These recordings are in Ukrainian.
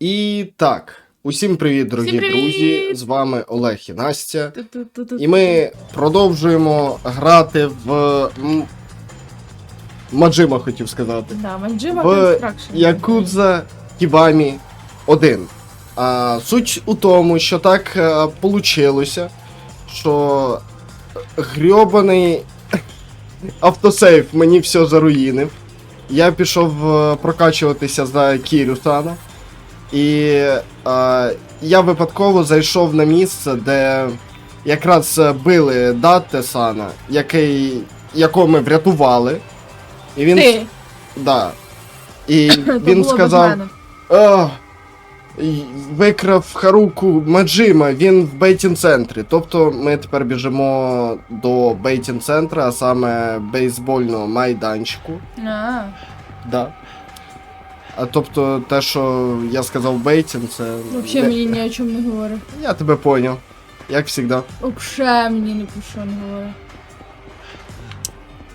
І так, усім привіт, дорогі Всім привіт! друзі! З вами Олег і Настя. І ми продовжуємо грати в Маджима, хотів сказати. Да, Манджима В Якудза Кібамі 1. А, суть у тому, що так е, получилося, що грьобаний автосейв мені все заруїнив. Я пішов е, прокачуватися за Кірюсана. І е, я випадково зайшов на місце, де якраз е, били Датте-сана, який, якого ми врятували. І він Ти, Да. І він сказав. Викрав Харуку Маджима, він в бейтін-центрі. Тобто ми тепер біжимо до бейтін-центра, а саме бейсбольного майданчику. А, Да. А тобто те, що я сказав бейтін, це. Вообще не- мені ні о чому не говорить. Я тебе поняв. Як завжди. Вообще мені ні про що не говорить.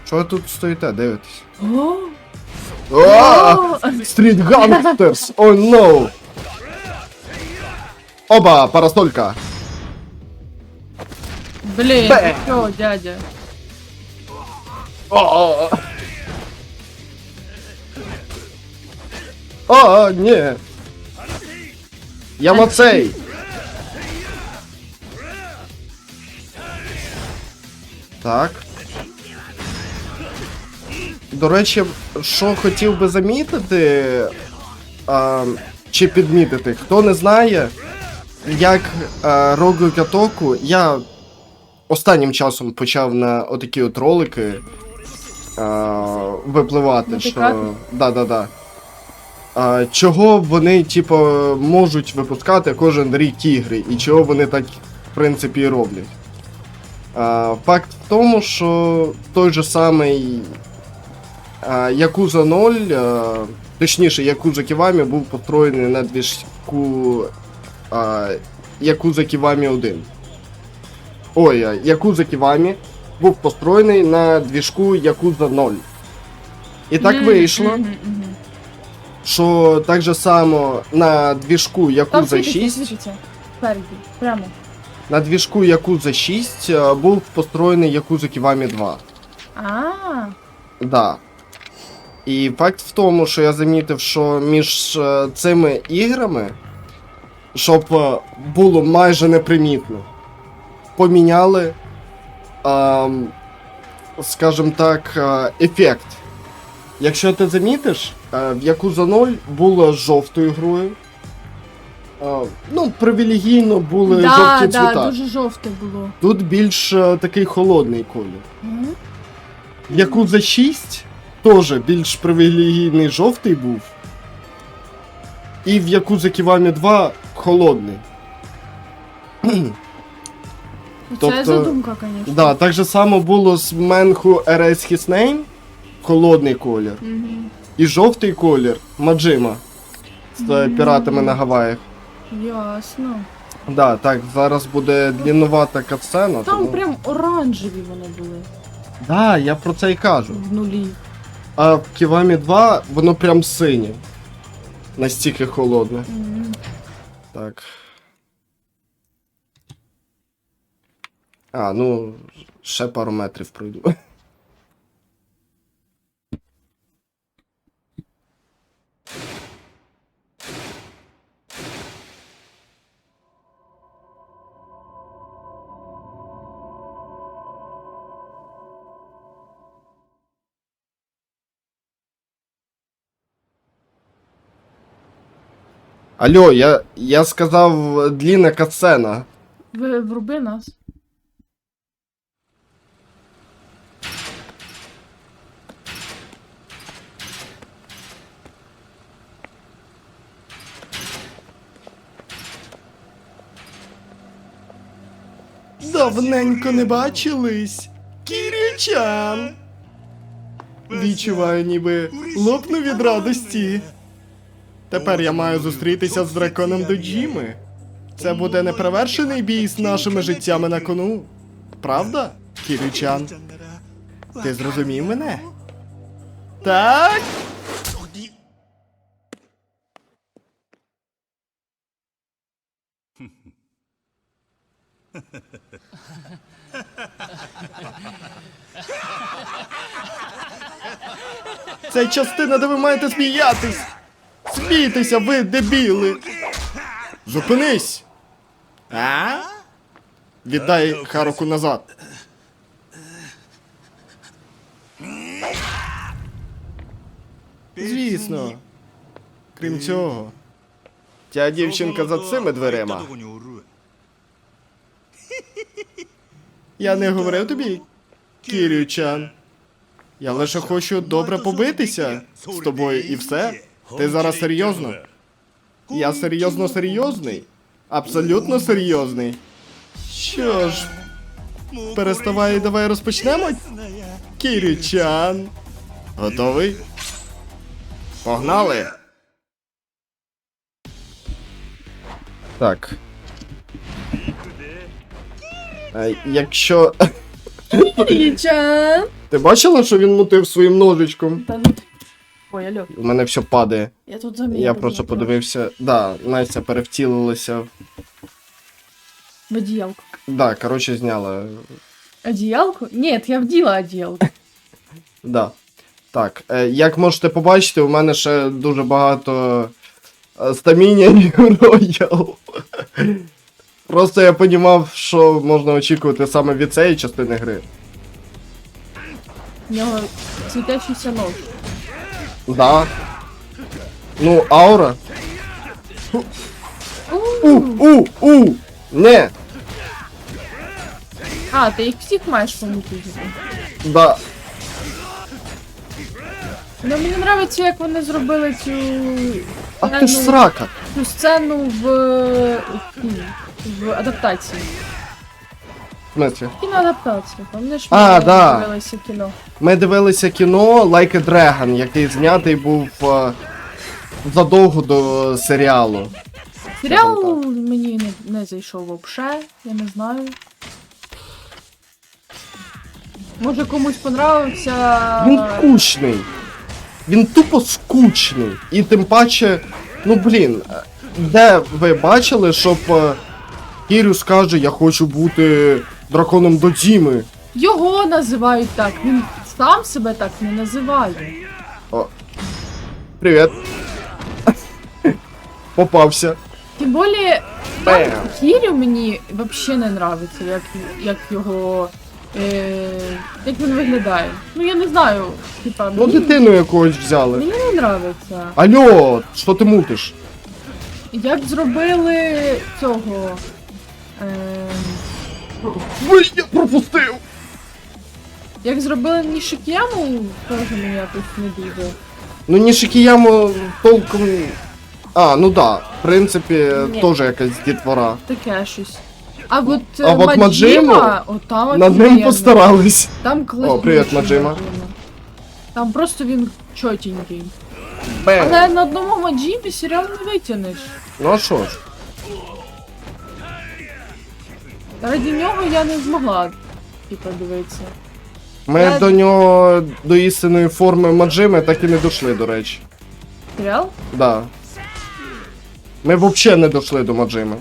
Що ви тут стоїте, дивитесь? О, О! Стріт гангстерс! О, no! Оба, парасолька! Блін, Бе. що, дядя? О, О, ні. Я мацей. Так. До речі, що хотів би замітити, а, чи підмітити, хто не знає, як Рогу Катоку, я останнім часом почав на отакі от ролики а, випливати, що. Да-да-да. А, чого вони, типу, можуть випускати кожен рік ігри, і чого вони так, в принципі, роблять. А, факт в тому, що той же самий а, Якуза 0, а, точніше, Якуза Ківамі був построєний на двіжку а, Якуза Ківамі 1. Ой, а, Якуза Ківамі був построєний на двіжку Якуза 0. І так вийшло. Що так же само на двіжку Там Якуза світиться, 6, світиться. Спереді, прямо. на двіжку Якуза 6 а, був построєний Якуза Ківамі 2. А, Да. І факт в тому, що я замітив, що між е, цими іграми, щоб е, було майже непримітно, поміняли, ем, скажімо так, е, ефект. Якщо ти замітиш, е, в Yakuza 0 було жовтою грою. Е, ну, привілегійно були да, жовті да, цвіта. дуже жовте було. Тут більш е, такий холодний колір. М? Якудза 6 теж більш привілегійний жовтий був. І в Якудза Ківамі 2 холодний. Це Тобто- задумка, звісно. Да, так же само було з Менху RS His Name, холодний колір. Мгм. І жовтий колір Маджима з е, піратами на Гаваях. Ясно. Да, так, зараз буде дліннувата катсцена. Там тому- прям оранжеві вони були Да, я про це й кажу. в нулі. А в Ківамі 2 воно прям синє. Настільки холодне. М. Так. А, ну, ще пару метрів пройду. Алло, я, я сказав длінна катсцена. Ви вруби нас. Давненько не бачились. Кірючан. Відчуваю, ніби лопну від радості. Тепер я маю зустрітися з драконом Доджіми. Це буде неперевершений бій з нашими життями на кону. Правда, Кірючан? Ти зрозумів мене? Так? Це частина, де ви маєте сміятись! Смійтеся, ви дебіли! Зупинись! А? Віддай Харуку назад. Звісно. Крім цього. Ця дівчинка за цими дверима. Я не говорив тобі, Кірючан. Я лише хочу добре побитися з тобою і все. Ти зараз серйозно? Я серйозно серйозний. Абсолютно серйозний. Що ж, переставай, давай розпочнемо. Кірючан. Готовий? Погнали. Так. Е, Якщо. Річан! Ти бачила, що він мутив своїм ножичком? Та ну. Ой, алло, У мене все падає. я тут замітила. Я просто подивився. Да, Настя перевтілилася. в- одіялку. Да, коротше, зняла. Одіялку? Ні, я вділа одіялку. Да. Так, е, як можете побачити, у мене ще дуже багато е, стаміння і роял. Просто я понімав, що можна очікувати саме від цієї частини гри. В нього світящийся нож. Да. Ну, аура. У, у, у! Не! А, ти їх всіх маєш помутити. Да. Ну мені подобається, як вони зробили цю, А ти ж срака. цю сцену в, в адаптації. В смысле? Кіноадаптацію. Пам'ятаєш, А, ми да. дивилися кіно. Ми дивилися кіно Like a Dragon, який знятий був е, задовго до серіалу. Серіал мені не, не зайшов вообще, я не знаю. Може комусь понравився. Він скучний. Він тупо скучний. І тим паче, ну блін, е, де ви бачили, щоб е, Кірю скаже, я хочу бути драконом Додзіми. Його називають так. Він сам себе так не називає. О. Привіт. Попався. Тим більше, Бем. Кірю мені взагалі не нравиться, як, як його. Е, як він виглядає. Ну я не знаю. Типа, Ну, мені, дитину якогось взяли. мені не нравиться. Алло, що ти мутиш? Як зробили цього. Е, Ой, я пропустив! як зробили Нішик'яму, теж мені якось не дуже. Ну, Нішикіямо толком. А, ну да, в принципі, Ні. теж якась дітвора. Таке щось. А от, А е, от Маджима, от там Над ним офігенно. постарались. Там класно. О, привіт, Маджима. Там просто він чотенький. Бем. Але на одному Маджимі серіал не витягнеш. Ну а що ж? Раді нього я не змогла, типа, дивитися. Ми Я- до нього до істинної форми Маджими так і не дійшли, до речі. Серіал? Да. Ми взагалі не дійшли до Маджими.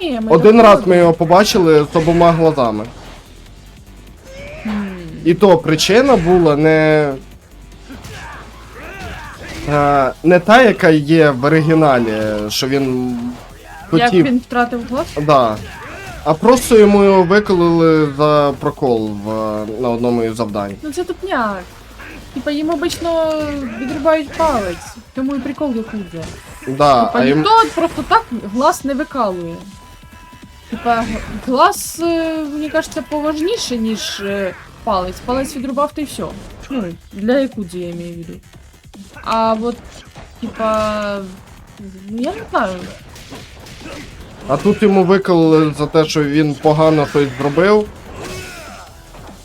Ні, ми Один раз ми його побачили з обома глазами. І то причина була не. е, Не та, яка є в оригіналі, що він Як він втратив глаз? Да. А просто йому виколили за прокол в, на одному із завдань. Ну це тупняк. Типа їм обично відрубають палець, тому і прикол якудзе. Да, Типа а їм... ніхто просто так глаз не викалує. Типа глаз, е, мені кажеться, поважніше, ніж е, палець. Палець відрубав та й все. Ну, для якудзи я маю в виду. А от, типа. Ну я не знаю. А тут йому виколили за те, що він погано щось зробив.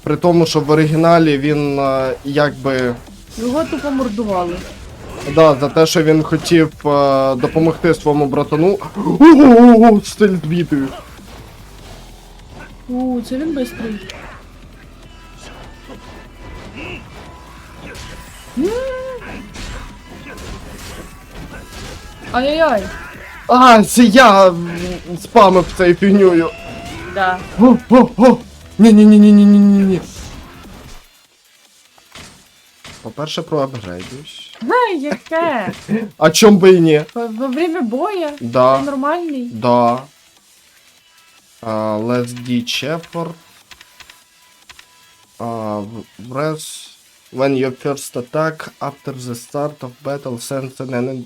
При тому, що в оригіналі він е, якби. Його тупо мордували. Да, за те, що він хотів е, допомогти своєму братану. Ого, стиль з бітою. У, це він бистрий. М. Ай-яй-яй. А, це я спамив цією фігньою. Да. О, о, о! Ні-ні-ні-ні-ні-ні-ні. По-перше, проапгрейдуюсь. Ай, яке? А чом би і ні? Во, во время боя? Да. Ти нормальний? Да. Uh, let's D Shepherd. Uh, press when your first attack after the start of battle sends an enemy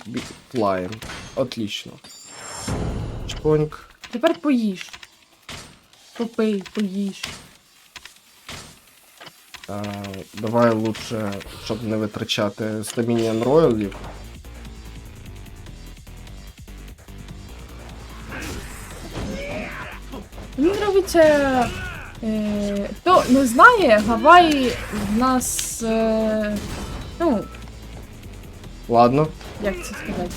flying. Отлично. Чпоньк. Тепер поїж. Попий, поїж. А, давай лучше, щоб не витрачати стамініан роялів. Мені подобається. Е, хто не знає, Гаваї в нас. Е, ну, Ладно. як це сказати?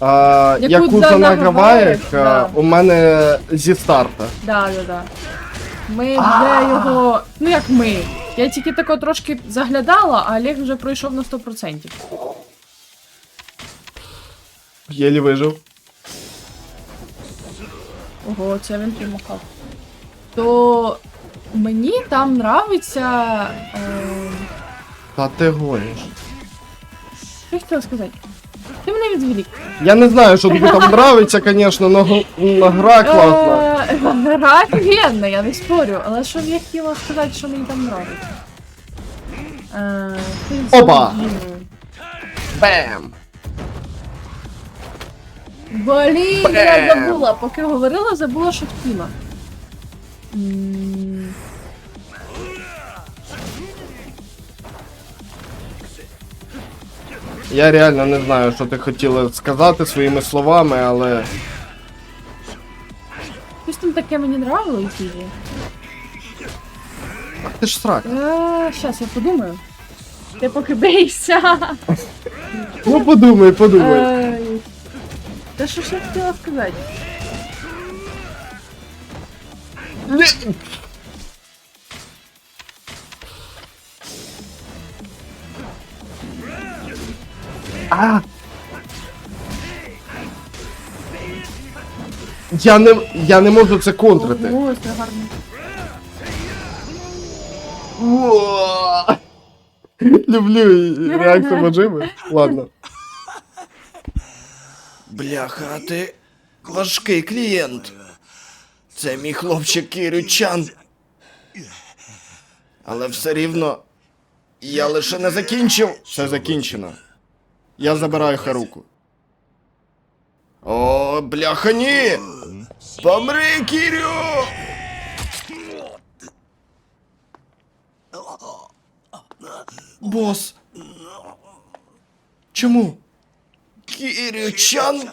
А, Якудза Якудза на на Гаваях, Гаваях да. у мене зі старта. Да, да, да. Ми вже його. Ну як ми. Я тільки тако трошки заглядала, а Олег вже пройшов на 100%. Єлі вижив. Ого, це він примахав. То мені там нравиться. Е, Та ти гониш. що я хотіла сказати? Ти мене відволік. Я не знаю, що тобі там нравиться, звісно, но, но гра класна. Е, Гра офігенна, я не спорю, але що б я хотіла сказати, що мені там нравиться. Е, ти Опа! зрозумів. Бем! Блін, я забула, поки говорила, забула, що хотіла. Я реально не знаю, що ти хотіла сказати своїми словами, але. Щось там таке мені нравилось дуже. Ти ж срак. Е, Щас я подумаю. Ти поки бейся. Ну подумай, подумай. Е, Та що ж я хотіла сказати? А! Я не, я не можу це контрити. Ого, це гарно. Люблю реакцію Маджими. Ладно. Бляха, ти важкий клієнт. Це мій хлопчик Кірючан. Але все рівно. Я лише не закінчив. Все закінчено. Я забираю Харуку. О, бляха, ні! Помри, Кірю! Бос. Чому? Кірючан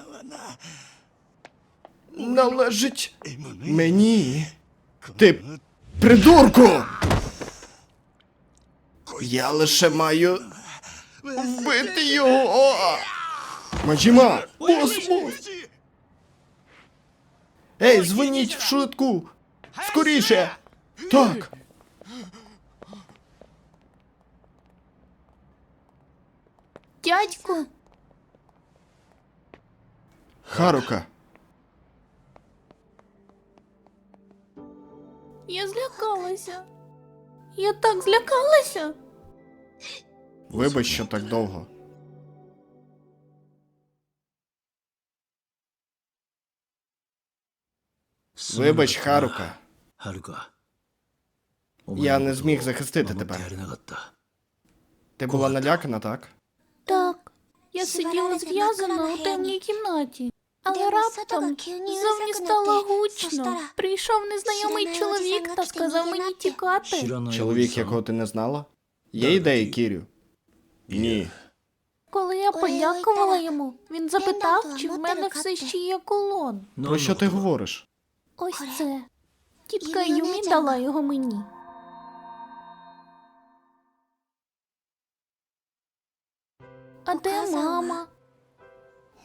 належить мені. Ти придурку! Я лише маю вбити його. Маджіма! Бос, бос! Ей, дзвоніть в швидку! Скоріше! Так! Дядьку, Харука. Я злякалася. Я так злякалася. Вибач, що так довго. Вибач, Харука. Я не зміг захистити тебе. Ти була налякана, так? Так. Я сиділа зв'язана у темній кімнаті. Але раптом зовні стало гучно. Прийшов незнайомий чоловік та сказав мені тікати. Чоловік, якого ти не знала? Є ідеї, Кірю? Ні. Коли я подякувала йому, він запитав, чи в мене все ще є колон. Про що ти говориш? Ось це. Тітка Юмі дала його мені. А де мама?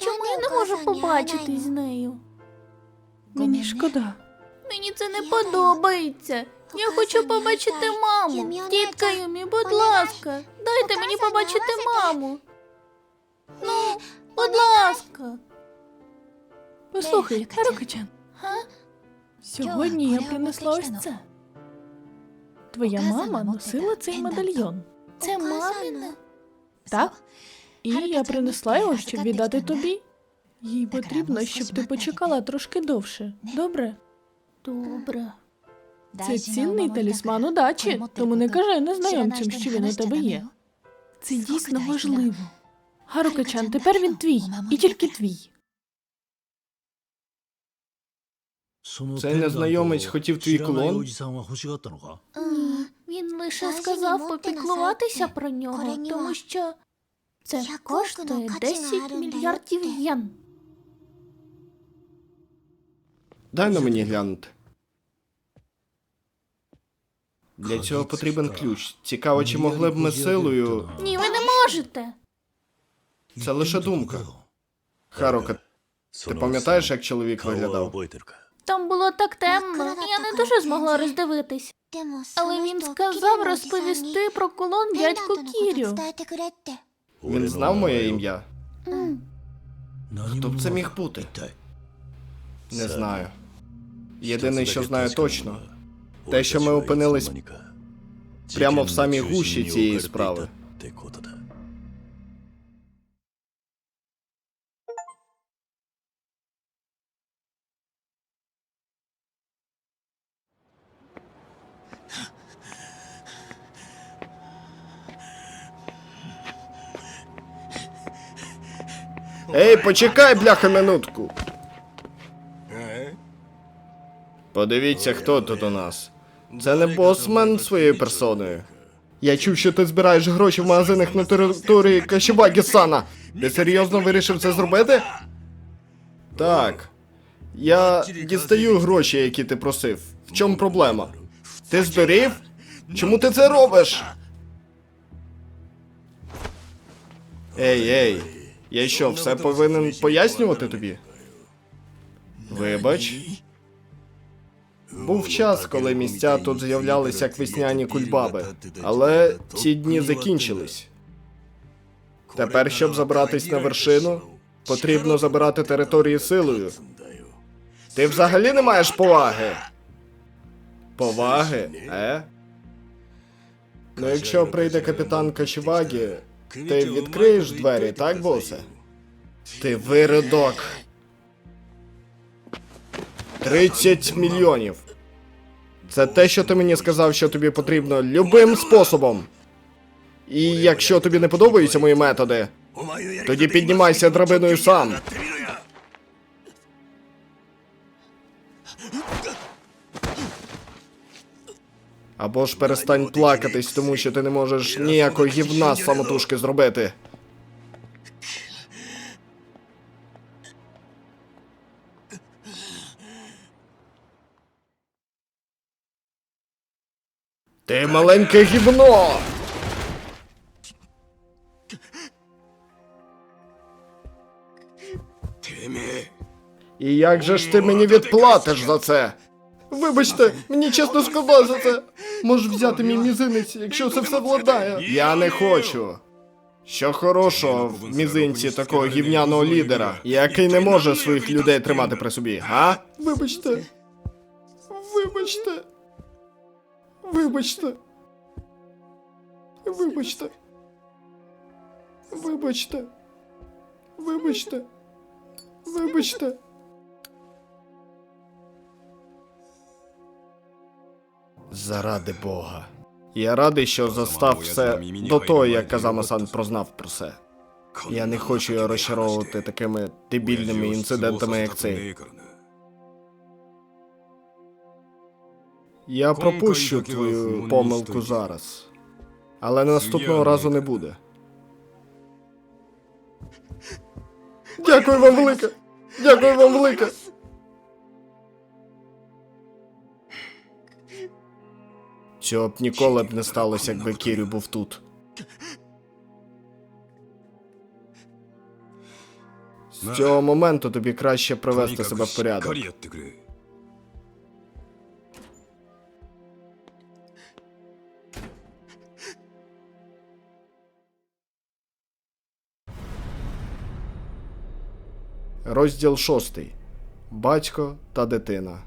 Чому я не можу побачитись з нею? Мені шкода. Мені це не подобається. Я хочу побачити маму. Тітка Юмі, будь ласка, дайте мені побачити маму. Ну, Будь ласка. Послухай, Харукачан, сьогодні я принесла ось це. Твоя мама носила цей медальйон. Це мамине. Так? І я принесла його, щоб віддати тобі. Їй потрібно, щоб ти почекала трошки довше. Добре? Добре. Це цінний талісман удачі, тому не кажи незнайомцям, що він у тебе є. Це дійсно важливо. Харукачан, тепер він твій, і тільки твій. Цей незнайомець хотів твій кулон? Ні, він лише сказав попіклуватися про нього, тому що це коштує 10 мільярдів єн. Дай на мені глянути. Для цього потрібен ключ. Цікаво, чи могли б ми силою. Ні, ви не можете. Це лише думка. Харука, ти пам'ятаєш, як чоловік виглядав? Там було так темно, і я не дуже змогла роздивитись. Але він сказав розповісти про кулон дядьку Кірю. Він знав моє ім'я? Хто б це міг бути? Не знаю. Єдине, що знаю точно, те, що ми опинились прямо в самій гущі цієї справи. Ей, почекай, бляха, минутку. Подивіться, хто тут у нас. Це не босмен своєю персоною. Я чув, що ти збираєш гроші в магазинах на території Кашівагі-сана. Ти серйозно вирішив це зробити? Так. Я дістаю гроші, які ти просив. В чому проблема? Ти здурів? Чому ти це робиш? Ей, ей. Я що, все повинен пояснювати тобі? Вибач. Був час, коли місця тут з'являлися як весняні кульбаби, але ці дні закінчились. Тепер, щоб забратись на вершину, потрібно забирати території силою. Ти взагалі не маєш поваги. Поваги, е? Ну, якщо прийде капітан Качівагі, ти відкриєш двері, так, босе? Ти виродок. 30 мільйонів. Це те, що ти мені сказав, що тобі потрібно любим способом. І якщо тобі не подобаються мої методи, тоді піднімайся драбиною сам. Або ж перестань плакатись, тому що ти не можеш ніякого гівна самотужки зробити. Ти маленьке гівно! І як же ж ти мені відплатиш за це? Вибачте, мені чесно шкода за це. Можеш взяти мій мізинець, якщо це все владає. Я не хочу. Що хорошого в мізинці такого гівняного лідера, який не може своїх людей тримати при собі, га? Вибачте. Вибачте. Вибачте. Вибачте. Вибачте. Вибачте. Вибачте. Заради Бога. Я радий, що застав все до того, як Казама-сан прознав про це. Я не хочу його розчаровувати такими дебільними інцидентами, як цей. Я пропущу твою помилку зараз. Але наступного разу не буде. Дякую вам велике! Дякую вам велике! Цього б ніколи б не сталося, якби Кірю був тут. З цього моменту тобі краще привести себе в порядок. Розділ шостий. Батько та дитина.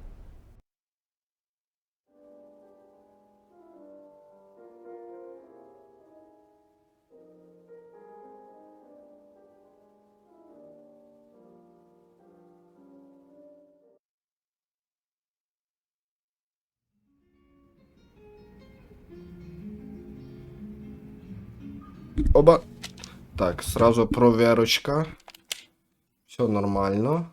Оба. Так, сразу проверочка. Все нормально.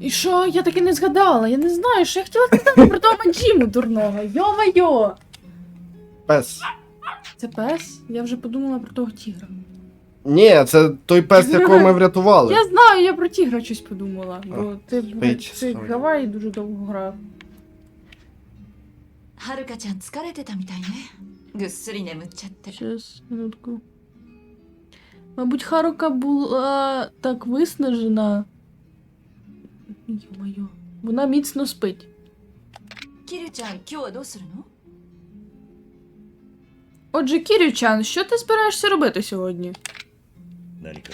І що? Я таки не згадала. Я не знаю, що я хотіла сказати про того Маджіму дурного. Йо-майо! Пес. Це пес? Я вже подумала про того тігра. Ні, це той пес, якого ми врятували. Я знаю, я про тігра щось подумала. Бо ти спить, блядь, цей sorry. Гаваї дуже довго грав. はるかちゃん疲れてたみたいね ぐっすり眠っちゃって Щас, минутку. Мабуть, Харука була так виснажена. Йо-моє. Вона міцно спить. キリュちゃん今日はどうするの Отже, Кірючан, що ти збираєшся робити сьогодні? 何か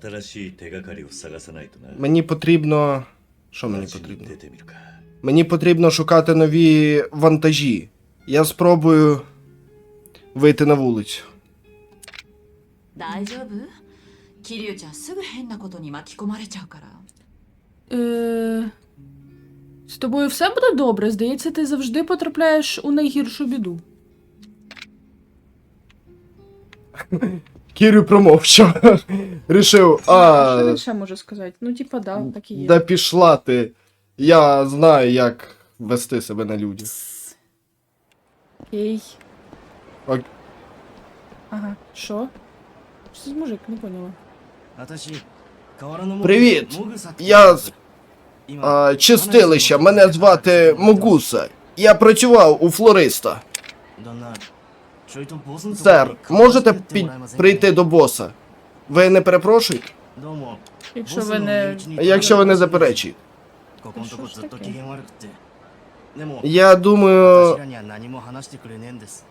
新しい手がかりを探さないとな Мені потрібно. Що мені 街に потрібно? 出てみるか Мені потрібно шукати нові вантажі. Я спробую вийти на вулицю. Е, з тобою все буде добре. Здається, ти завжди потрапляєш у найгіршу біду. Кірю промовчав. Рішив. Що він ще може сказати? Ну, типа, да, так і є. Да пішла ти. Я знаю, як вести себе на людях. Окей. Ок. Ага, що? Що мужик, не поняла. Привіт! Я з а, чистилища, мене звати Могуса. Я працював у флориста. Сер, можете пі- прийти до боса? Ви не перепрошуєте? Якщо ви не. Якщо ви не заперечуєте. Я думаю,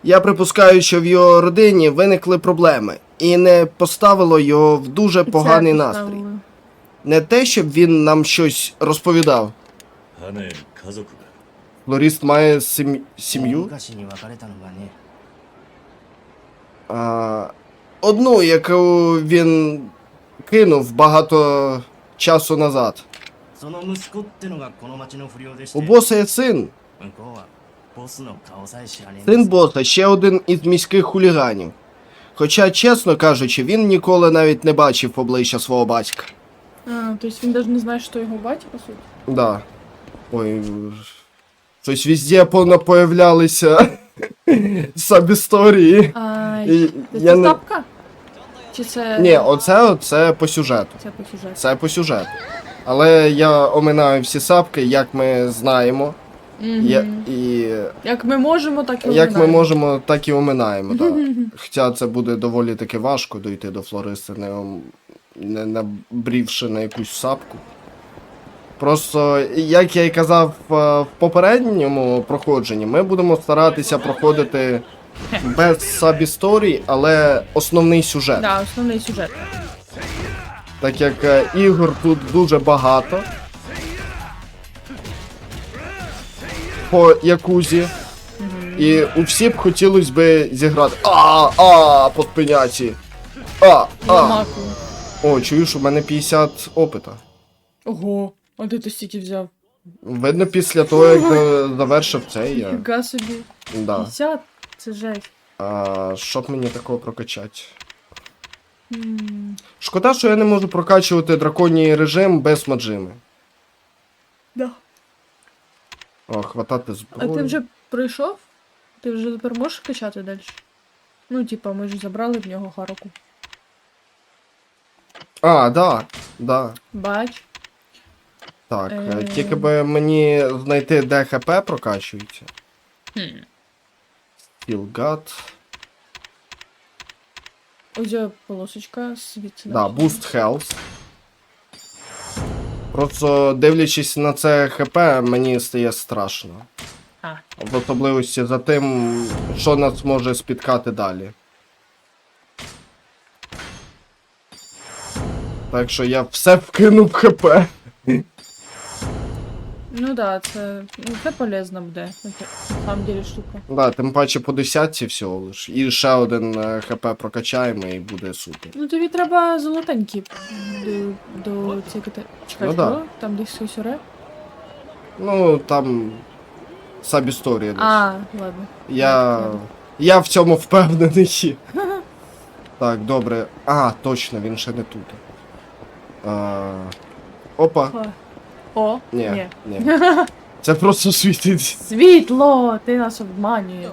я припускаю, що в його родині виникли проблеми, і не поставило його в дуже поганий настрій. Не те, щоб він нам щось розповідав. Лоріст має сім... сім'ю. А, Одну, яку він кинув багато часу назад. その息子ってのがこの町の不良でして У боса є син. 向こうはボスの顔さえ知らねえんで Син す боса ще один із міських хуліганів. Хоча, чесно кажучи, він ніколи навіть не бачив обличчя свого батька. А, тобто він навіть не знає, що його батя, по суті. Да. Ой. Щось везде пона появлялися саб-історії. Ай, І це я не... тапка? Чи це. Ні, оце, оце по сюжету. Це по сюжету. Це по сюжету. Але я оминаю всі сапки, як ми знаємо. Я, і Як ми можемо, так і як ми оминаємо. можемо, так і оминаємо. Да. Хоча це буде доволі таки важко дойти до флориста, не, ом- не набрівши на якусь сапку. Просто, як я й казав е, в попередньому проходженні, ми будемо старатися проходити без саб-історій, але основний сюжет. Да, основний сюжет. Так як е, ігор тут дуже багато. По якузі. І у всі б хотілося би зіграти. А, а, по спиняці. А, а. О, чуєш, у мене 50 опита. Ого, а де ти стільки взяв? Видно, після того, як завершив цей я. Фіга собі. Да. 50? Це жесть. А, щоб мені такого прокачати? Шкода, що я не можу прокачувати драконій режим без маджими. Да. О, хватати А ти вже пройшов? Ти вже тепер можеш качати далі? Ну, типа, ми ж забрали в нього Харуку. А, да, да. Бач. Так, е, Е. тільки би мені знайти, де ХП прокачується. Хм. Стілгат. Ось ця полосочка звідси. Да. Boost Health. Просто дивлячись на це ХП, мені стає страшно. А. В особливості за тим, що нас може спіткати далі. Так що я все вкинув хп. Ну да, це, ну, це полезно буде. на самом деле штука. Да, тим паче по десятці всього лиш. І ще один е, хп прокачаємо і буде супер. Ну тобі треба золотенькі до, до цієї кати. Чекай, Ну да. що? Там десь щось оре? Ну, там. Саб історія десь. А, ладно. Я. ладно. Я в цьому впевнений. Так, добре. А, точно, він ще не тут. А... Опа. О. О, Ні, ні. Це просто світить. Світло! Ти нас обманюєш.